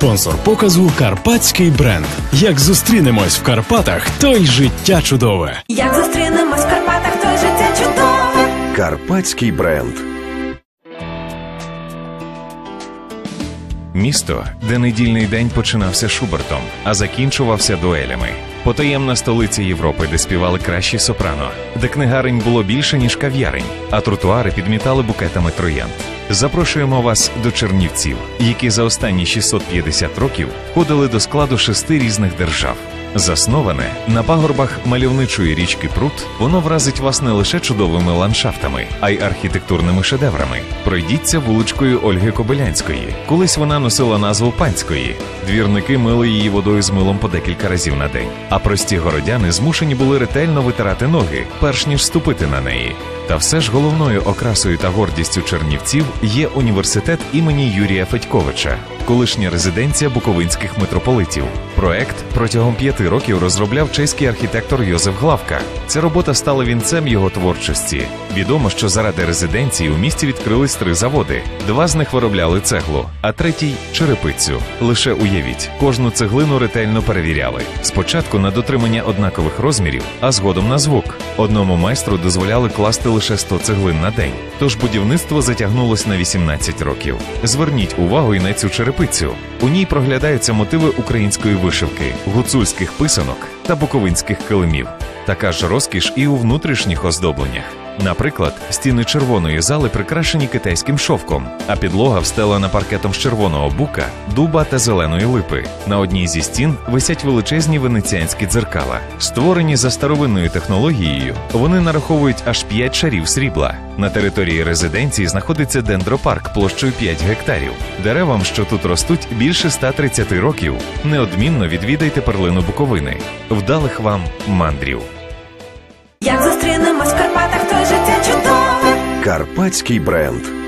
Спонсор показу Карпатський бренд. Як зустрінемось в Карпатах, то й життя чудове. Як зустрінемось в Карпатах, то й життя чудове. Карпатський бренд. Місто, де недільний день починався Шубертом, а закінчувався дуелями. Потаємна столиця Європи, де співали кращі сопрано, де книгарень було більше, ніж кав'ярень, а тротуари підмітали букетами троянд. Запрошуємо вас до Чернівців, які за останні 650 років входили до складу шести різних держав. Засноване на пагорбах мальовничої річки Прут, воно вразить вас не лише чудовими ландшафтами, а й архітектурними шедеврами. Пройдіться вуличкою Ольги Кобилянської. Колись вона носила назву панської. Двірники мили її водою з милом по декілька разів на день. А прості городяни змушені були ретельно витирати ноги, перш ніж ступити на неї. Та все ж головною окрасою та гордістю чернівців є університет імені Юрія Федьковича, колишня резиденція буковинських митрополитів. Проект протягом п'яти років розробляв чеський архітектор Йозеф Главка. Ця робота стала вінцем його творчості. Відомо, що заради резиденції у місті відкрились три заводи. Два з них виробляли цеглу, а третій черепицю. Лише уявіть, кожну цеглину ретельно перевіряли. Спочатку на дотримання однакових розмірів, а згодом на звук. Одному майстру дозволяли класти лише 100 цеглин на день. Тож будівництво затягнулось на 18 років. Зверніть увагу і на цю черепицю. У ній проглядаються мотиви української вишивки, гуцульських писанок та буковинських килимів. Така ж розкіш і у внутрішніх оздобленнях. Наприклад, стіни червоної зали прикрашені китайським шовком, а підлога встелена паркетом з червоного бука, дуба та зеленої липи. На одній зі стін висять величезні венеціанські дзеркала. Створені за старовинною технологією, вони нараховують аж 5 шарів срібла. На території резиденції знаходиться дендропарк площею 5 гектарів. Деревам, що тут ростуть, більше 130 років. Неодмінно відвідайте перлину Буковини. Вдалих вам мандрів. Як зустрінемось Карпатський бренд.